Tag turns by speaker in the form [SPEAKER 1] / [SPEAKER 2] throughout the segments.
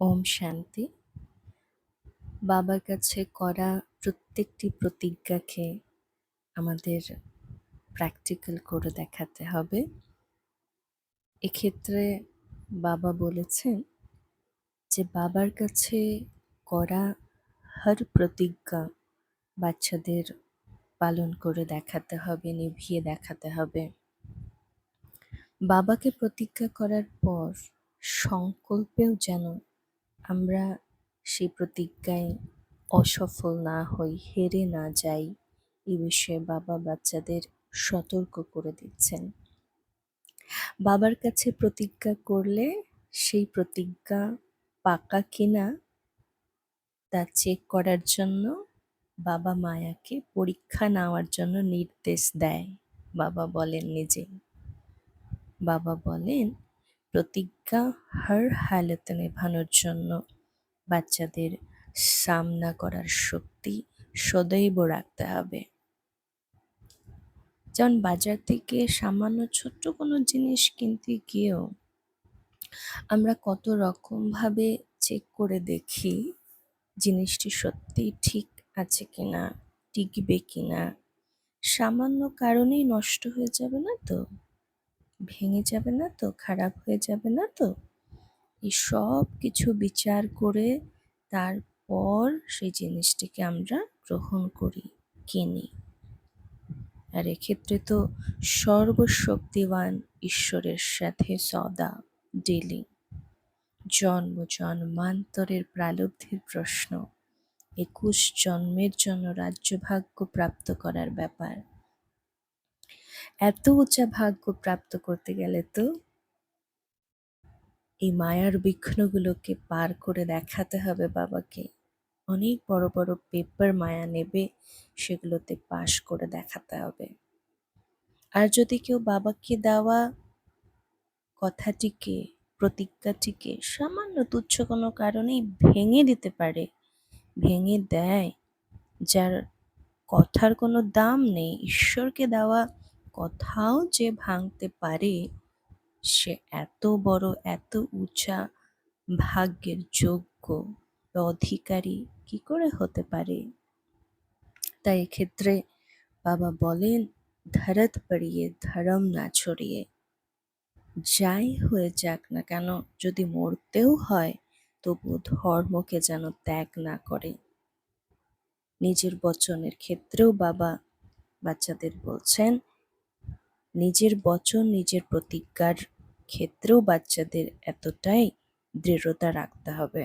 [SPEAKER 1] ওম শান্তি। বাবার কাছে করা প্রত্যেকটি প্রতিজ্ঞাকে আমাদের প্র্যাকটিক্যাল করে দেখাতে হবে। এক্ষেত্রে বাবা বলেছেন যে বাবার কাছে করা হর প্রতিজ্ঞা বাচ্চাদের পালন করে দেখাতে হবে, নিভিয়ে দেখাতে হবে। বাবাকে প্রতিজ্ঞা করার পর সংকল্পেও যেন আমরা সেই প্রতিজ্ঞায় অসফল না হই, হেরে না যাই, এ বিষয়ে বাবা বাচ্চাদের সতর্ক করে দিচ্ছেন। বাবার কাছে প্রতিজ্ঞা করলে সেই প্রতিজ্ঞা পাকা কিনা তা চেক করার জন্য বাবা মায়াকে পরীক্ষা নেওয়ার জন্য নির্দেশ দেয়। বাবা বলেন নিজে। বাবা বলেন প্রতিজ্ঞা হর হালতে নেভানোর জন্য বাচ্চাদের সামনা করার শক্তি সদৈব রাখতে হবে। যেমন বাজার থেকে সামান্য ছোট্ট কোনো জিনিস কিনতে গিয়েও আমরা কত রকমভাবে চেক করে দেখি জিনিসটি সত্যিই ঠিক আছে কিনা, টিকবে কিনা, সামান্য কারণেই নষ্ট হয়ে যাবে না তো? ভেঙে যাবে না তো, খারাপ হয়ে যাবে না তো? এই সব কিছু বিচার করে তারপর সেই জিনিসটিকে আমরা গ্রহণ করি, কিনি। আর এক্ষেত্রে তো সর্বশক্তিবান ঈশ্বরের সাথে সদা ডিলিং জন্ম জন্মান্তরের প্রালব্ধির প্রশ্ন। একুশ জন্মের জন্য রাজ্যভাগ্য প্রাপ্ত করার ব্যাপার। এত উঁচা ভাগ্য প্রাপ্ত করতে গেলে তো এই মায়ার বিঘ্নগুলোকে পার করে দেখাতে হবে বাবাকে। অনেক বড় বড় পেপার মায়া নেবে, সেগুলোতে পাশ করে দেখাতে হবে। আর যদি কেউ বাবাকে দেওয়া কথাটিকে, প্রতিজ্ঞাটিকে সামান্য তুচ্ছ কোনো কারণেই ভেঙে দিতে পারে, ভেঙে দেয়, যার কথার কোনো দাম নেই, ঈশ্বরকে দেওয়া কথাও যে ভাঙতে পারে, সে এত বড়, এত উঁচা ভাগ্যের যোগ্য অধিকারী কি করে হতে পারে? তাই এক্ষেত্রে বাবা বলেন, ধরত পড়িয়ে, ধরম না ছড়িয়ে। যাই হয়ে যাক না কেন, যদি মরতেও হয়, তবু ধর্মকে যেন ত্যাগ না করে। নিজের বচনের ক্ষেত্রেও বাবা বাচ্চাদের বলছেন নিজের বচন, নিজের প্রতিজ্ঞার ক্ষেত্রেও বাচ্চাদের এতটাই দৃঢ়তা রাখতে হবে।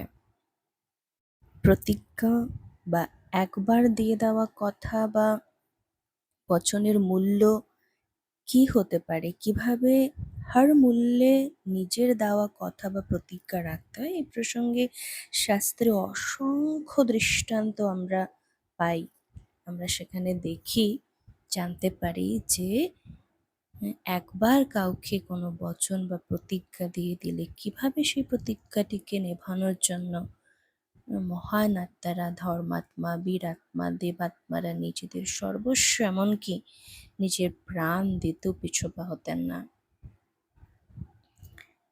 [SPEAKER 1] প্রতিজ্ঞা বা একবার দিয়ে দেওয়া কথা বা বচনের মূল্য কি হতে পারে? কীভাবে হার মূল্যে নিজের দেওয়া কথা বা প্রতিজ্ঞা রাখতে হয়? এই প্রসঙ্গে শাস্ত্রে অসংখ্য দৃষ্টান্ত আমরা পাই। আমরা সেখানে দেখি, জানতে পারি যে একবার কাউকে কোনো বচন বা প্রতিজ্ঞা দিয়ে দিলে কীভাবে সেই প্রতিজ্ঞাটিকে নেভানোর জন্য মহান আত্মারা, ধর্মাত্মা, বীরাত্মা, দেবাত্মারা নিজেদের সর্বস্ব এমনকি নিজের প্রাণ দিতেও পিছপা হতেন না।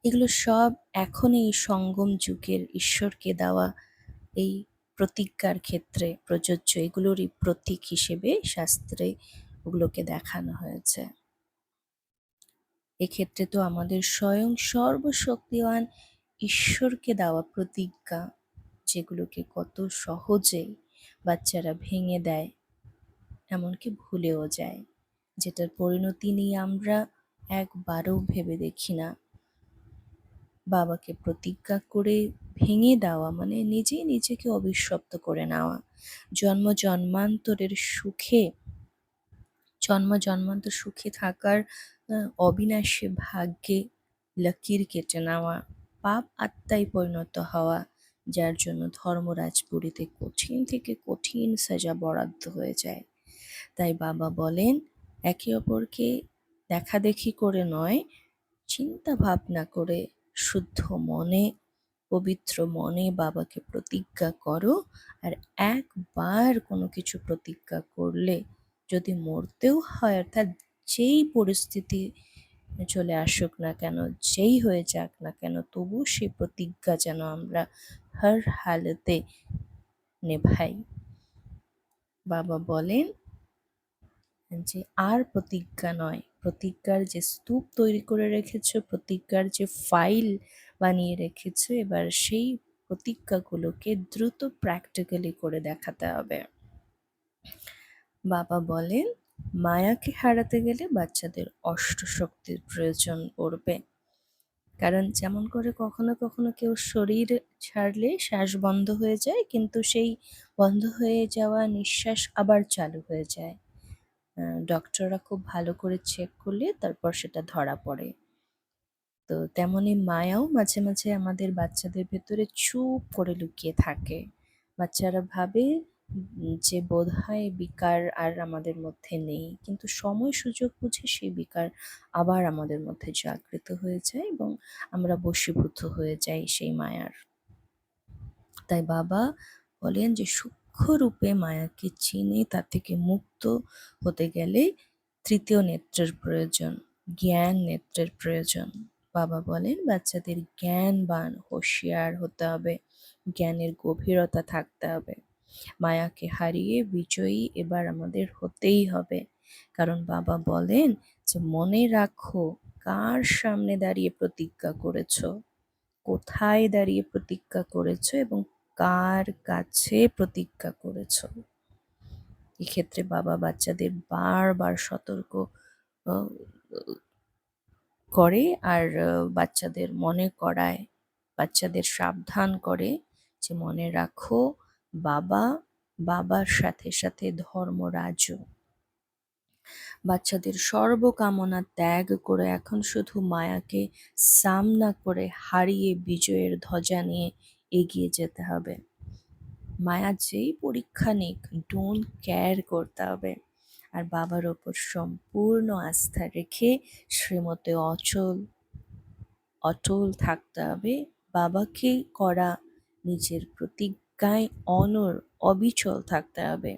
[SPEAKER 1] এগুলো সব এখন এই সঙ্গম যুগের ঈশ্বরকে দেওয়া এই প্রতিজ্ঞার ক্ষেত্রে প্রযোজ্য। এগুলোরই প্রতীক হিসেবে শাস্ত্রে ওগুলোকে দেখানো হয়েছে। এক্ষেত্রে তো আমাদের স্বয়ং সর্বশক্তিমান ঈশ্বরকে দেওয়া প্রতিজ্ঞা, যেগুলোকে কত সহজেই বাচ্চারা ভেঙে দেয়, এমনকি ভুলেও যায়। যেটার পরিণতি নিয়ে আমরা একবারও ভেবে দেখি না। বাবাকে প্রতিজ্ঞা করে ভেঙে দেওয়া মানে নিজেই নিজেকে অবিশ্বপ্ত করে নেওয়া। জন্ম জন্মান্তরের সুখে, জন্ম জন্মান্তর সুখে থাকার অবিনাশী ভাগ্যে লকির কেটে নেওয়া, পাপ আত্মায় পরিণত হওয়া, যার জন্য ধর্মরাজ ধর্মরাজপুরীতে কঠিন থেকে কঠিন সাজা বরাদ্দ হয়ে যায়। তাই বাবা বলেন, একে অপরকে দেখাদেখি করে নয়, চিন্তা ভাবনা করে শুদ্ধ মনে, পবিত্র মনে বাবাকে প্রতিজ্ঞা করো আর একবার কোনো কিছু প্রতিজ্ঞা করলে যদি মরতেও হয়, অর্থাৎ যেই পরিস্থিতি চলে আসুক না কেন, যেই হয়ে যাক না কেন, তবু সেই প্রতিজ্ঞা যেন আমরা হর হালতে নেভাই। বাবা বলেন যে, আর প্রতিজ্ঞা নয়। প্রতিজ্ঞার যে স্তূপ তৈরি করে রেখেছ, প্রতিজ্ঞার যে ফাইল বানিয়ে রেখেছ, এবার সেই প্রতিজ্ঞাগুলোকে দ্রুত প্র্যাকটিক্যালি করে দেখাতে হবে। বাবা বলেন মায়াকে হারাতে গেলে বাচ্চাদের অষ্টশক্তির প্রয়োজন পড়বে। কারণ যেমন করে কখনো কখনো কেউ শরীর ছাড়লে শ্বাস বন্ধ হয়ে যায়, কিন্তু সেই বন্ধ হয়ে যাওয়া নিঃশ্বাস আবার চালু হয়ে যায়। ডক্টররা খুব ভালো করে চেক করলে তারপর সেটা ধরা পড়ে। তো তেমনই মায়াও মাঝে মাঝে আমাদের বাচ্চাদের ভেতরে চুপ করে লুকিয়ে থাকে। বাচ্চারা ভাবে যে বোধ হয় বিকার আর আমাদের মধ্যে নেই। কিন্তু সময় সুযোগ বুঝে সেই বিকার আবার আমাদের মধ্যে জাগৃত হয়ে যায় এবং আমরা বশীভূত হয়ে যাই সেই মায়ার। তাই বাবা বলেন যে সূক্ষ্ম রূপে মায়াকে চিনে তা থেকে মুক্ত হতে গেলে তৃতীয় নেত্রের প্রয়োজন, জ্ঞান নেত্রের প্রয়োজন। বাবা বলেন, বাচ্চাদের জ্ঞানবান, হুঁশিয়ার হতে হবে, জ্ঞানের গভীরতা থাকতে হবে। মায়াকে হারিয়ে বিজয়ী এবার আমাদের হতেই হবে। কারণ বাবা বলেন যে, মনে রাখো, কার সামনে দাঁড়িয়ে প্রতিজ্ঞা করেছ? কোথায় দাঁড়িয়ে প্রতিজ্ঞা করেছ এবং কার কাছে প্রতিজ্ঞা করেছ? এক্ষেত্রে বাবা বাচ্চাদের বারবার সতর্ক করে আর বাচ্চাদের মনে করায়। বাচ্চাদের সাবধান করে যে, মনে রাখো বাবা, বাবার সাথে সাথে ধর্মরাজও বাচ্চাদের সর্বকামনা ত্যাগ করে এখন শুধু মায়াকে সামনা করে হারিয়ে বিজয়ের ধ্বজা নিয়ে এগিয়ে যেতে হবে। মায়া যেই পরীক্ষা নিক ডোন্ট কেয়ার করতে হবে। আর বাবার ওপর সম্পূর্ণ আস্থা রেখে শ্রীমতে অচল, অটল থাকতে হবে। বাবাকে করা নিজের প্রতিজ্ঞায় অনর অবিচল থাকতে হবে।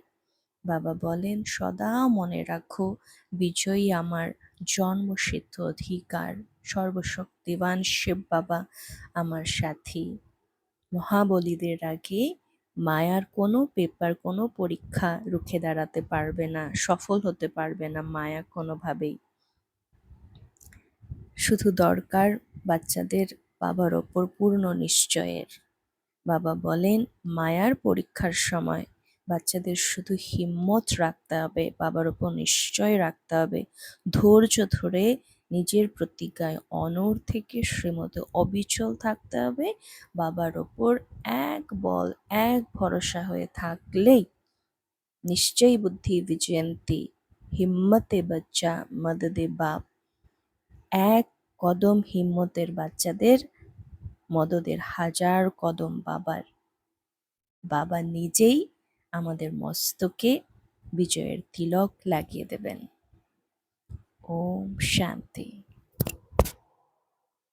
[SPEAKER 1] বাবা বলেন, সদা মনে রাখো, বিজয়ী আমার জন্মসিদ্ধ অধিকার সর্বশক্তিবান শিব বাবা, আমার সাথী। মহাবলীদের আগে মায়ার কোনো পেপার, কোনো পরীক্ষা রুখে দাঁড়াতে পারবে না, সফল হতে পারবে না মায়া কোনোভাবেই। শুধু দরকার বাচ্চাদের বাবার ওপর পূর্ণ নিশ্চয়ের। বাবা বলেন, মায়ার পরীক্ষার সময় বাচ্চাদের শুধু হিম্মত রাখতে হবে, বাবার ওপর নিশ্চয় রাখতে হবে। ধৈর্য ধরে নিজের প্রতিজ্ঞায় অনর থেকে শ্রীমত অবিচল থাকতে হবে। বাবার ওপর এক বল, এক ভরসা হয়ে থাকলেই নিশ্চয়ই বুদ্ধি, বিজয়ন্তী, হিম্মতে বাচ্চা মদদে বাপ। এক কদম হিম্মতের বাচ্চাদের মদদের হাজার কদম বাবার। বাবা নিজেই আমাদের মস্তকে বিজয়ের তিলক লাগিয়ে দেবেন। ওম শান্তি।